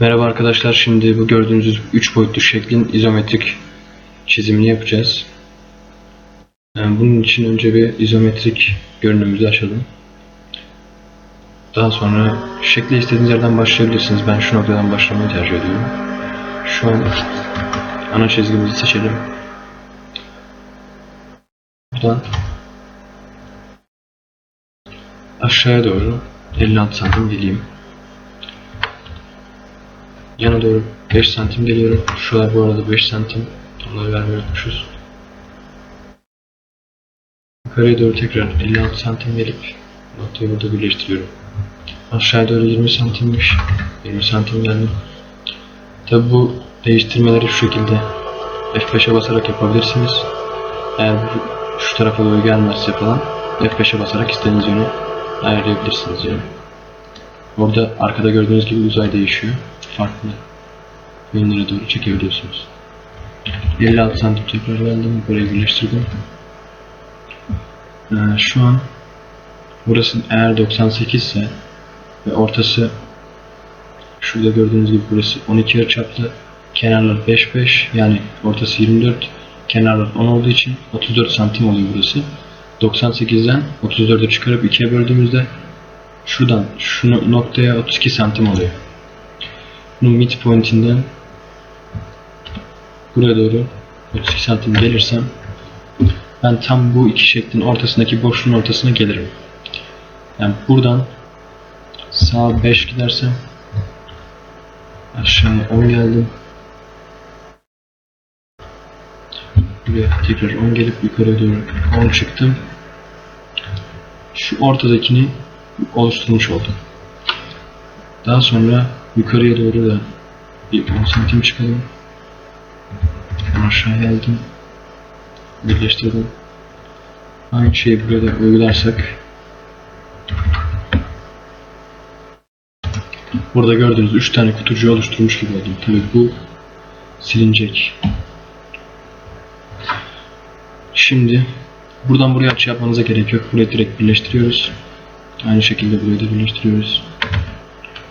Merhaba arkadaşlar. Şimdi bu gördüğünüz 3 boyutlu şeklin izometrik çizimini yapacağız. Yani bunun için önce bir izometrik görünümümüzü açalım. Daha sonra şekli istediğiniz yerden başlayabilirsiniz. Ben şu noktadan başlamayı tercih ediyorum. Şu an ana çizgimizi seçelim. Buradan aşağıya doğru 56 santim geleyim. Yana doğru 5 santim geliyorum. Şurada bu arada 5 santim. Onları vermeyi unutmuşuz. Yukarıya doğru tekrar 56 santim gelip noktayı burada birleştiriyorum. Aşağıya doğru 20 santimmiş. 20 santim geldim. Tabi bu değiştirmeleri şu şekilde F5'e basarak yapabilirsiniz. Eğer bu şu tarafa doğru gelmezse falan F5'e basarak istediğiniz yöne ayarlayabilirsiniz yani. Orada arkada gördüğünüz gibi uzay değişiyor. Farklı yönlere doğru çekebiliyorsunuz. 56 santim tekrar geldim. Burayı birleştirdim. Ee, şu an burası eğer 98 ise ve ortası şurada gördüğünüz gibi burası 12 yarıçaplı kenarlar 5-5 yani ortası 24 kenarlar 10 olduğu için 34 santim oluyor burası. 98'den 34'ü çıkarıp ikiye böldüğümüzde şuradan şu noktaya 32 santim oluyor. Bunun midpoint'inden buraya doğru 32 santim gelirsem ben tam bu iki şeklin ortasındaki boşluğun ortasına gelirim. Yani buradan sağa 5 gidersem aşağıya 10 geldim. Buraya tekrar 10 gelip yukarıya doğru 10 çıktım. Şu ortadakini oluşturmuş oldum. Daha sonra yukarıya doğru da bir 10 santim çıkalım. Aşağı geldim. Birleştirdim. Aynı şeyi buraya da uygularsak Burada gördüğünüz 3 tane kutucuğu oluşturmuş gibi oldum. Tabii bu silinecek. Şimdi buradan buraya açı yapmanıza gerek yok. Burayı direkt birleştiriyoruz. Aynı şekilde burayı da birleştiriyoruz.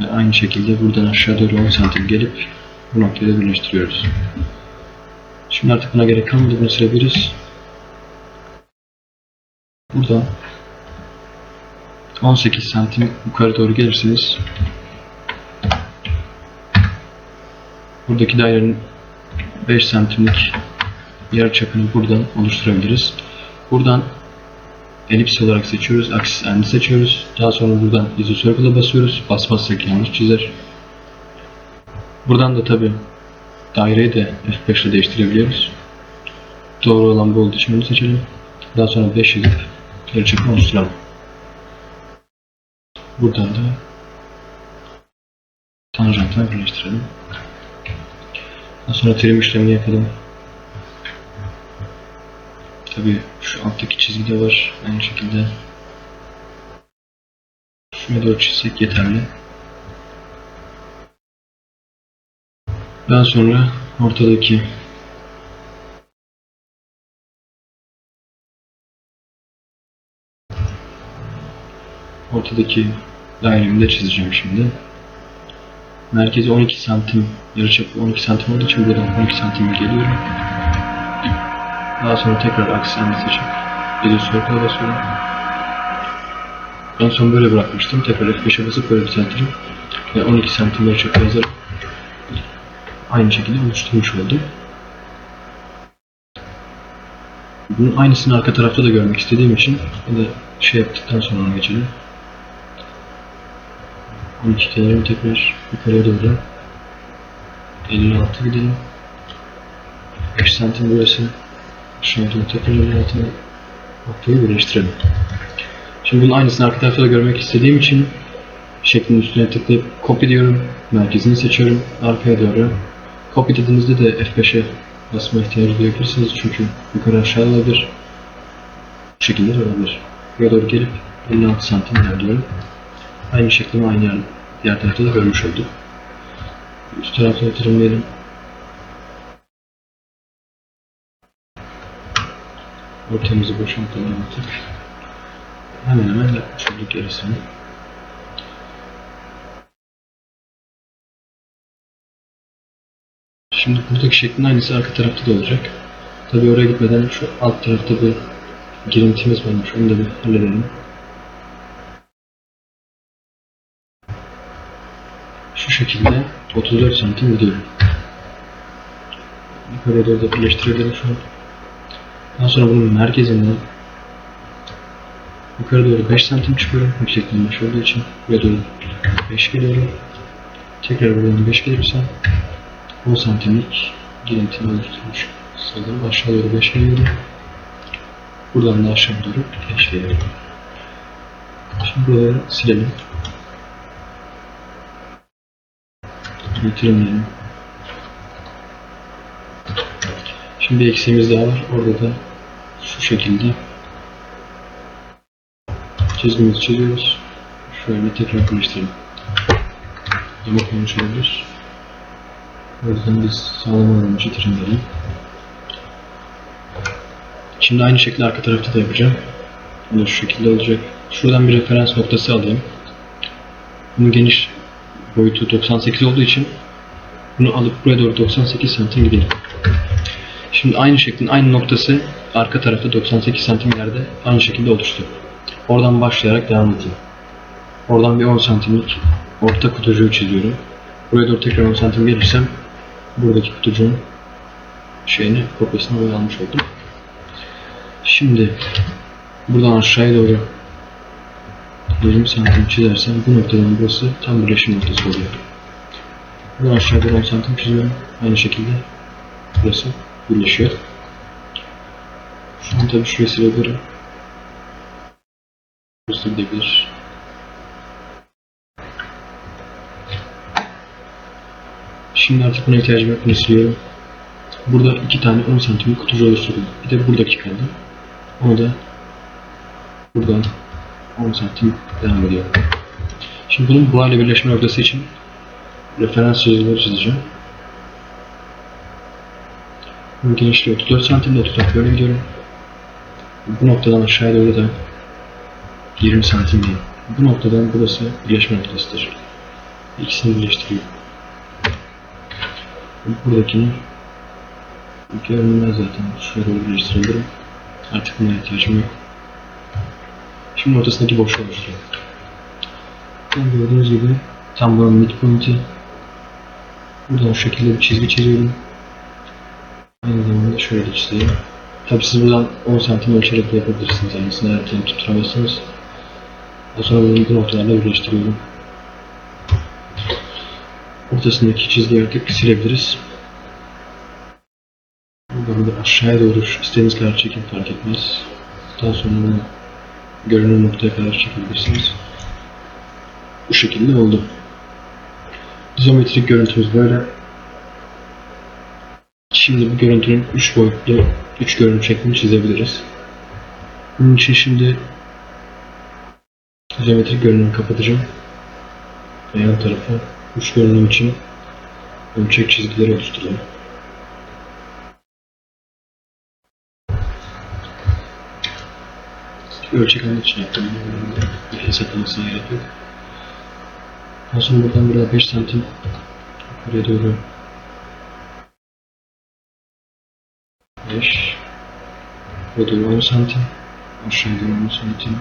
Ve aynı şekilde buradan aşağı doğru 10 santim gelip bu noktayı da birleştiriyoruz. Şimdi artık buna gerek kalmadı. Bunu silebiliriz. Buradan 18 santim yukarı doğru gelirsiniz. Buradaki dairenin 5 santimlik yer çapını buradan oluşturabiliriz. Buradan elips olarak seçiyoruz. Axis end'i seçiyoruz. Daha sonra buradan isocircle'a basıyoruz. Basmazsak yanlış çizer. Buradan da tabi daireyi de F5 ile değiştirebiliyoruz. Doğru olan bu olduğu için seçelim. Daha sonra 5 edip yarıçapını oluşturalım. Buradan da tanjantla birleştirelim. Daha sonra trim işlemini yapalım. Tabi şu alttaki çizgi de var. Aynı şekilde şuraya doğru çizsek yeterli. Daha sonra ortadaki ortadaki dairemi de çizeceğim şimdi. Merkezi 12 santim, yarıçapı 12 santim olduğu için buradan 12 santim geliyorum. Daha sonra tekrar aksenini seçip Edit Circle'a basıyorum. En son böyle bırakmıştım. Tekrar F5'e basıp böyle düzeltirim. Ve 12 santim yarıçapı yazarak aynı şekilde oluşturmuş oldum. Bunun aynısını arka tarafta da görmek istediğim için ya da şey yaptıktan sonra ona geçelim. 12 kenarım tekrar yukarıya doğru 56 gidelim. 5 santim burası. Doğru tekrar 56 noktayı birleştirelim. Şimdi bunun aynısını arka tarafta da görmek istediğim için şeklin üstüne tıklayıp copy diyorum. Merkezini seçiyorum. Arkaya doğru. Copy dediğinizde de F5'e basma ihtiyacı duyabilirsiniz çünkü yukarı aşağı olabilir. Bu şekilde de olabilir. Buraya doğru gelip 56 santim ilerliyorum. Aynı şeklimi aynı yer, diğer tarafta da görmüş olduk. Üst tarafta trimleyelim. Ortamızı boşaltalım artık. Hemen hemen yapmış olduk yarısını. Şimdi buradaki şeklin aynısı arka tarafta da olacak. Tabi oraya gitmeden şu alt tarafta bir girintimiz varmış. Onu da bir halledelim. Şu şekilde 34 santim gidiyorum. Yukarıya doğru da birleştirelim şu an. Daha sonra bunun merkezinden yukarı doğru 5 santim çıkıyorum. Yüksekliğim 5 olduğu için. Buraya doğru 5 geliyorum. Tekrar buradan 5 gelirsem 10 santimlik girintimi oluşturmuş. Sayılarım aşağı doğru 5 geliyorum. Buradan da aşağı doğru 5 geliyorum. Şimdi buraları silelim. Bitiremeyelim. Şimdi bir eksiğimiz daha var. Orada da şu şekilde çizgimizi çiziyoruz. Şöyle tekrar birleştirelim. Yamuk olmuş olabilir. O yüzden biz sağlam olmamışı trimleyelim. Şimdi aynı şekilde arka tarafta da yapacağım. Bu şu şekilde olacak. Şuradan bir referans noktası alayım. Bunun geniş boyutu 98 olduğu için bunu alıp buraya doğru 98 santim gidelim. Şimdi aynı şeklin aynı noktası arka tarafta 98 santim yerde aynı şekilde oluştu. Oradan başlayarak devam edeyim. Oradan bir 10 santimlik orta kutucuğu çiziyorum. Buraya doğru tekrar 10 santim gelirsem buradaki kutucuğun şeyini kopyasını böyle almış oldum. Şimdi buradan aşağıya doğru 20 santim çizersem bu noktadan burası tam birleşim noktası oluyor. Buradan aşağı doğru 10 santim çiziyorum. Aynı şekilde burası birleşiyor. Şu an tabii şurayı silebilirim. Burası gidebilir. Şimdi artık buna ihtiyacım yok. Bunu. Burada iki tane 10 santimlik kutucu oluşturdum. Bir de buradaki kaldı. Onu da buradan 10 santim devam ediyor. Şimdi bunun bu hale birleşme noktası için referans çizgileri çizeceğim. Genişliği 34 santimde tutarak böyle gidiyorum. Bu noktadan aşağıya doğru da 20 santim diyeyim. Bu noktadan burası birleşme noktasıdır. İkisini birleştiriyorum. Buradakini görünmez zaten. Şöyle doğru birleştirebilirim. Artık buna ihtiyacım yok. Şimdi ortasındaki boşluğu oluşturuyorum. Ben gördüğünüz gibi tam buranın midpoint'i buradan şu şekilde bir çizgi çiziyorum. Aynı zamanda şöyle çizeyim. Tabi siz buradan 10 santim ölçerek de yapabilirsiniz. Aynısını eğer tam tutturamazsanız. Daha sonra bunu bu noktalarla birleştiriyorum. Ortasındaki çizgiyi artık silebiliriz. Buradan da aşağıya doğru istediğiniz kadar çekin fark etmez. Daha sonra bunu görünür noktaya kadar çekebilirsiniz. Bu şekilde oldu. İzometrik görüntümüz böyle. Şimdi bu görüntünün 3 boyutlu 3 görünüm şeklini çizebiliriz. Bunun için şimdi izometrik görünümü kapatacağım. Ve yan tarafa 3 görünüm için ölçek çizgileri oluşturalım. Ölçek almak için yaptım. Bir hesaplamasına gerek yok. Daha sonra buradan buraya 5 santim yukarıya doğru 5 Buraya doğru 10 santim Aşağıya doğru 10 santim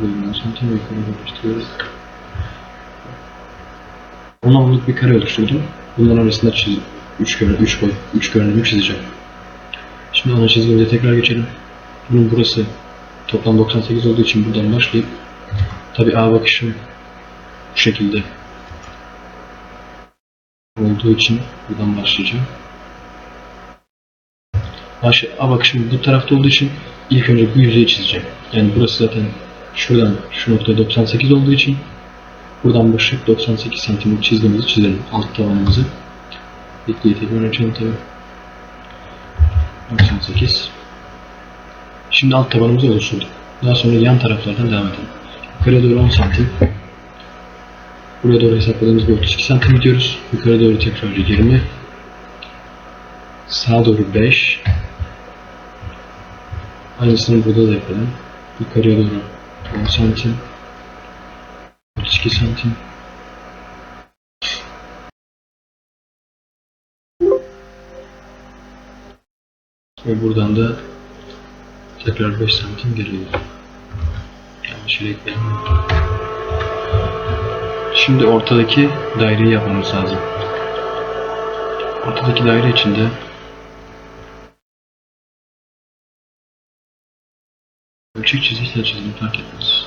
Buraya 10 santim yukarı doğru başlıyoruz 10 onluk bir kare oluşturdum. Bunların arasında çiz 3 görünüm, 3 boy, 3 görünümü çizeceğim. Şimdi ana çizgimize tekrar geçelim. Bunun burası toplam 98 olduğu için buradan başlayıp tabi A bakışım bu şekilde olduğu için buradan başlayacağım. Baş, A bakışım bu tarafta olduğu için ilk önce bu yüzeyi çizeceğim. Yani burası zaten şuradan şu nokta 98 olduğu için buradan başlayıp 98 santimlik çizgimizi çizelim. Alt tavanımızı. Bitkiyi tekrar açalım tabi. 98 Şimdi alt tabanımızı oluşturduk. Daha sonra yan taraflardan devam edelim. Yukarıya doğru 10 santim. Buraya doğru hesapladığımız gibi 32 santim gidiyoruz. Yukarı doğru tekrar 20. Sağa doğru 5. Aynısını burada da yapalım. Yukarıya doğru 10 santim. 32 santim. Ve buradan da tekrar 5 santim geriye. Yanlış yere ekledim. Şimdi ortadaki daireyi yapmamız lazım. Ortadaki daire içinde ölçek çizgisine çizimi fark etmez.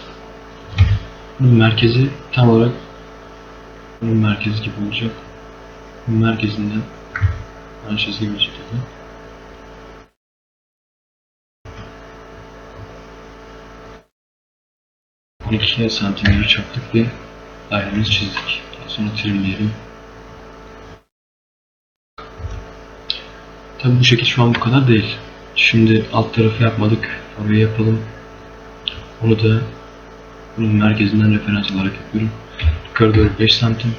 Bunun merkezi tam olarak bunun merkezi gibi olacak. Bunun merkezinden aynı çizgi gibi şekilde. On ikiye santim yarı çaplık bir dairemizi çizdik. Daha sonra trimleyelim. Tabi bu şekil şu an bu kadar değil. Şimdi alt tarafı yapmadık. Orayı yapalım. Onu da bunun merkezinden referans olarak yapıyorum. Yukarı doğru 5 santim.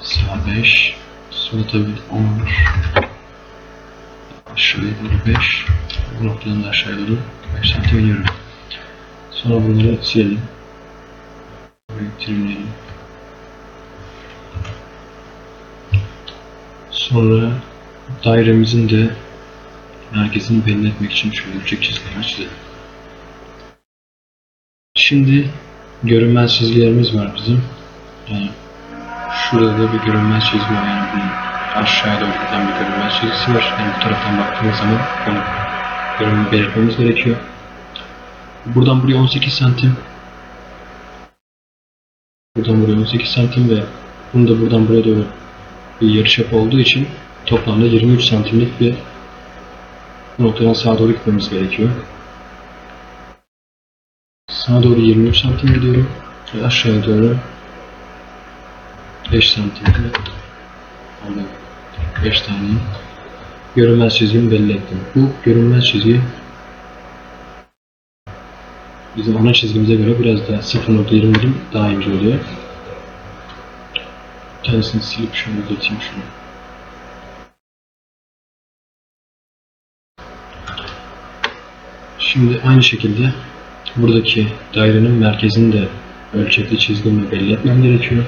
Sağ 5. Sola tabi 10. Aşağıya doğru 5. Bu noktadan da aşağıya doğru 5 santim iniyorum. Sonra bunları silelim. Burayı trimleyelim. Sonra dairemizin de merkezini belli etmek için şöyle ölçek çizgiler çizelim. Şimdi görünmez çizgilerimiz var bizim. Yani şurada da bir görünmez çizgi var yani bunun aşağıya doğru giden bir görünmez çizgisi var. Yani bu taraftan baktığımız zaman onu görünümü belirtmemiz gerekiyor. Buradan buraya 18 santim. Buradan buraya 18 santim ve bunu da buradan buraya doğru bir yarıçap olduğu için toplamda 23 santimlik bir noktadan sağa doğru gitmemiz gerekiyor. Sağa doğru 23 santim gidiyorum ve aşağıya doğru 5 santim Orada 5 tane görünmez çizgimi belli ettim. Bu görünmez çizgi bizim ana çizgimize göre biraz daha 0.20 milim daha ince oluyor. Tanesini silip şöyle geçeyim şunu. Şimdi aynı şekilde buradaki dairenin merkezini de ölçekli çizgimle belli etmem gerekiyor.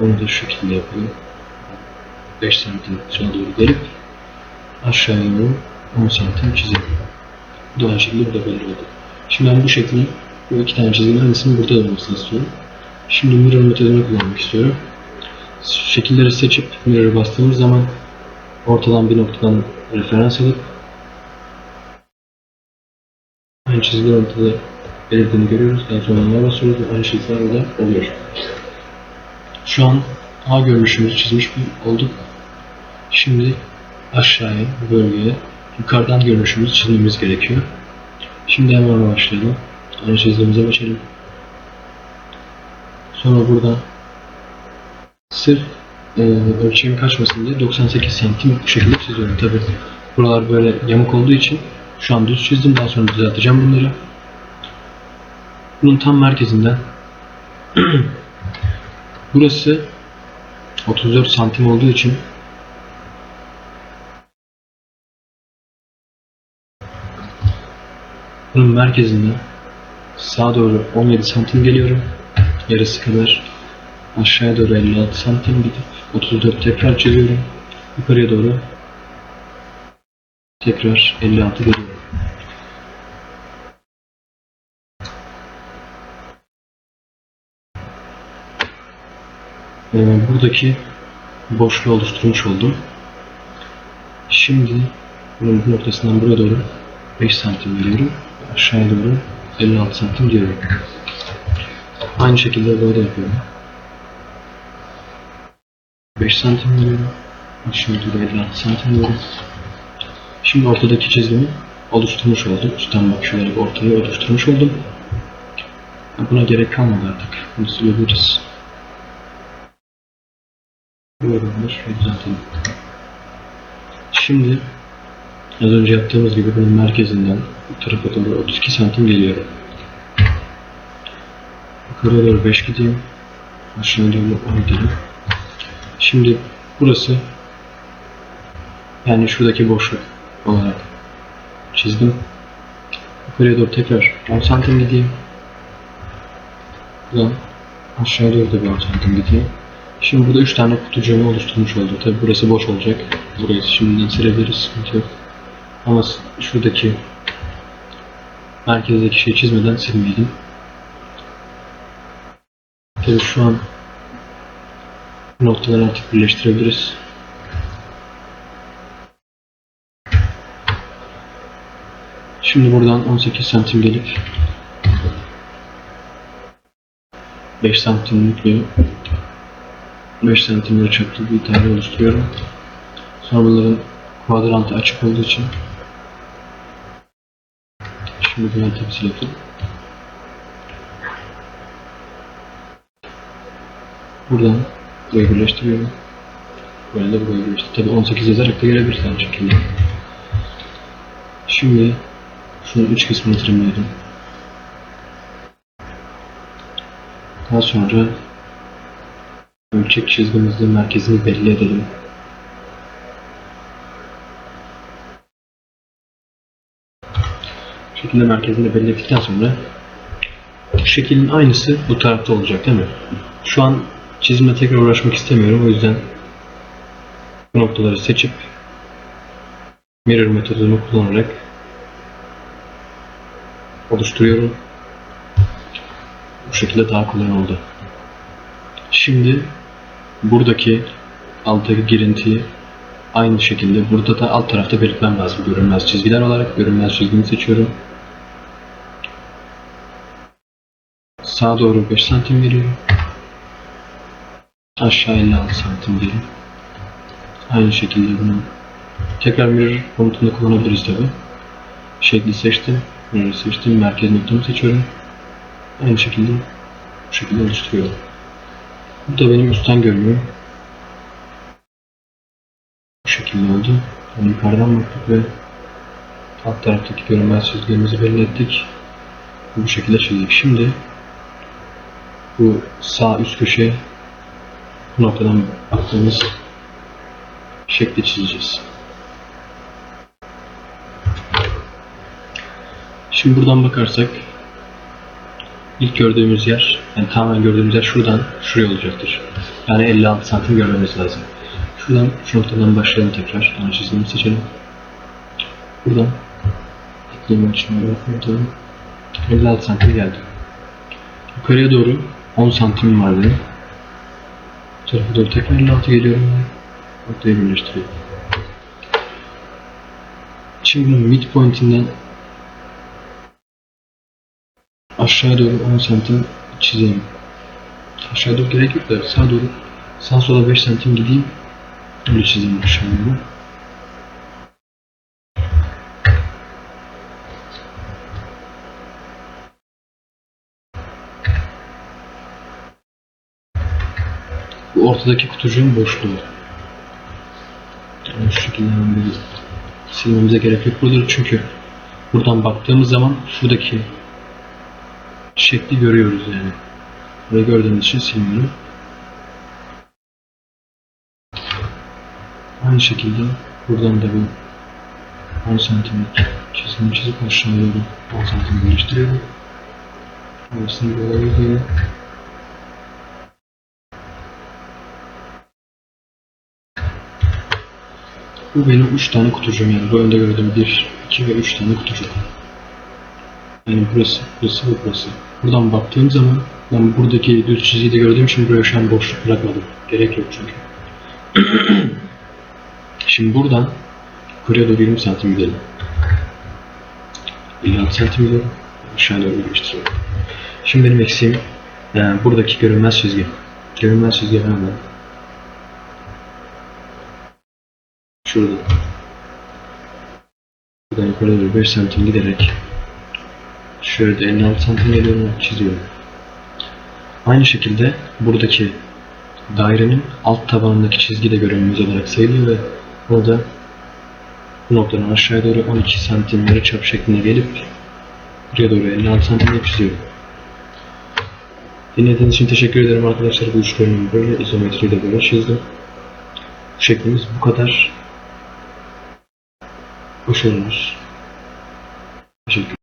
Onu da şu şekilde yapıyorum. 5 santim sola doğru gelip aşağıya doğru 10 santim çizelim. Aynı şekilde burada belli oldu. Şimdi ben bu şekli, bu iki tane çizginin aynısının burada olmasını istiyorum. Şimdi mirror metodunu kullanmak istiyorum. Şekilleri seçip mirror'a bastığımız zaman ortadan bir noktadan referans alıp çizgiler ortada belirdiğini görüyoruz. Daha sonra ona basıyoruz aynı çizgiler orada oluyor. Şu an A görünüşümüzü çizmiş olduk. Şimdi aşağıya, bölgeye, yukarıdan görünüşümüzü çizmemiz gerekiyor. Şimdi hemen başlayalım. Aynı çizgimize geçelim. Sonra burada sırf e, ölçeğim kaçmasın diye 98 santim bu şekilde çiziyorum. Tabi buralar böyle yamuk olduğu için şu an düz çizdim. Daha sonra düzelteceğim bunları. Bunun tam merkezinden burası 34 santim olduğu için bunun merkezinden sağa doğru 17 santim geliyorum. Yarısı kadar aşağıya doğru 56 santim gidip 34 tekrar çiziyorum. Yukarıya doğru tekrar 56 geliyorum. Ee, buradaki boşluğu oluşturmuş oldum. Şimdi bunun bu noktasından buraya doğru 5 santim veriyorum. Aşağıya doğru 56 santim diyorum. Aynı şekilde böyle yapıyorum. 5 santim veriyorum. Aşağıya doğru 56 santim veriyorum. Şimdi ortadaki çizgimi oluşturmuş oldum. Üstten bakışarak ortaya oluşturmuş oldum. Buna gerek kalmadı artık. Bunu silebiliriz. Yorumlar ve düzeltelim. Şimdi az önce yaptığımız gibi bunun merkezinden bu tarafa doğru 32 santim geliyorum. Yukarıya doğru 5 gideyim. Aşağıya doğru 10 gidelim. Şimdi burası yani şuradaki boşluk olarak çizdim. Yukarıya doğru tekrar 10 santim gideyim. Buradan aşağıya doğru da bir 10 santim gideyim. Şimdi burada 3 tane kutucuğumu oluşturmuş oldum. Tabi burası boş olacak. Burayı şimdiden silebiliriz. Sıkıntı yok. Ama şuradaki merkezdeki şeyi çizmeden silmeyelim. Tabii şu an noktaları artık birleştirebiliriz. Şimdi buradan 18 santim gelip 5 santimlik bir 5 santim çaplı bir daire oluşturuyorum. Sonra bunların kuadrantı açık olduğu için şimdi bu yöntemi silelim. Buradan burayı birleştiriyorum. Böyle de burayı birleştir. Tabi 18 yazarak da gelebilir aynı şekilde. Şimdi şunun üç kısmını trimleyelim. Daha sonra ölçek çizgimizin merkezini belli edelim. Bu şekilde merkezini belli ettikten sonra bu şeklin aynısı bu tarafta olacak değil mi? Şu an çizimle tekrar uğraşmak istemiyorum o yüzden bu noktaları seçip mirror metodunu kullanarak oluşturuyorum. Bu şekilde daha kolay oldu. Şimdi buradaki alttaki girintiyi aynı şekilde burada da alt tarafta belirtmem lazım. Görünmez çizgiler olarak görünmez çizgimi seçiyorum. Sağa doğru 5 santim veriyorum. Aşağı 56 santim diyelim. Aynı şekilde bunu tekrar mirror komutunda kullanabiliriz tabi. Şekli seçtim. Mirror seçtim. Merkez noktamı seçiyorum. Aynı şekilde bu şekilde oluşturuyorum. Bu da benim üstten görünüyor. Bu şekilde oldu. Yani yukarıdan baktık ve alt taraftaki görünmez çizgilerimizi belli ettik. Bu şekilde çizdik. Şimdi bu sağ üst köşeye bu noktadan baktığımız şekli çizeceğiz. Şimdi buradan bakarsak ilk gördüğümüz yer, yani tamamen gördüğümüz yer şuradan şuraya olacaktır. Yani 56 santim görmemiz lazım. Şuradan şu noktadan başlayalım tekrar. Ana çizgimi seçelim. Buradan ekleyeyim açımı yapalım. 56 santim geldi. Yukarıya doğru 10 santim var benim. Bu tarafa doğru tekrar 56 geliyorum ve noktayı birleştiriyorum. Şimdi bunun midpoint'inden aşağı doğru 10 santim çizeyim. Aşağı doğru gerek yok da sağa doğru sağ sola 5 santim gideyim. Öyle çizeyim aşağı doğru. Bu ortadaki kutucuğun boşluğu. Yani şu şekilde silmemize gerek yok burada çünkü buradan baktığımız zaman şuradaki şekli görüyoruz yani. Burayı gördüğümüz için silmiyorum. Aynı şekilde buradan da bir 10 santimlik çizimi çizip aşağı doğru 10 santim birleştiriyorum. Arasını görebiliyorum. Bu benim 3 tane kutucuğum yani. Bu önde gördüğüm 1, 2 ve 3 tane kutucuk. Yani burası, burası ve burası. Buradan baktığım zaman ben buradaki düz çizgiyi de gördüğüm için buraya şu an boşluk bırakmadım. Gerek yok çünkü. Şimdi buradan yukarıya doğru 20 santim gidelim. 56 santim gidelim. Aşağı doğru birleştiriyorum. Şimdi benim eksiğim yani buradaki görünmez çizgi. Görünmez çizgi hemen Şurada. Buradan yukarı doğru 5 santim giderek şöyle de 56 santim geliyorum çiziyorum. Aynı şekilde buradaki dairenin alt tabanındaki çizgi de görünmez olarak sayılıyor ve burada bu noktadan aşağıya doğru 12 santim yarı çap şeklinde gelip buraya doğru 56 santimle çiziyorum. Dinlediğiniz için teşekkür ederim arkadaşlar. Bu üç bölümü böyle izometriyi de böyle çizdim. Bu şeklimiz bu kadar. Başarılmış. Teşekkür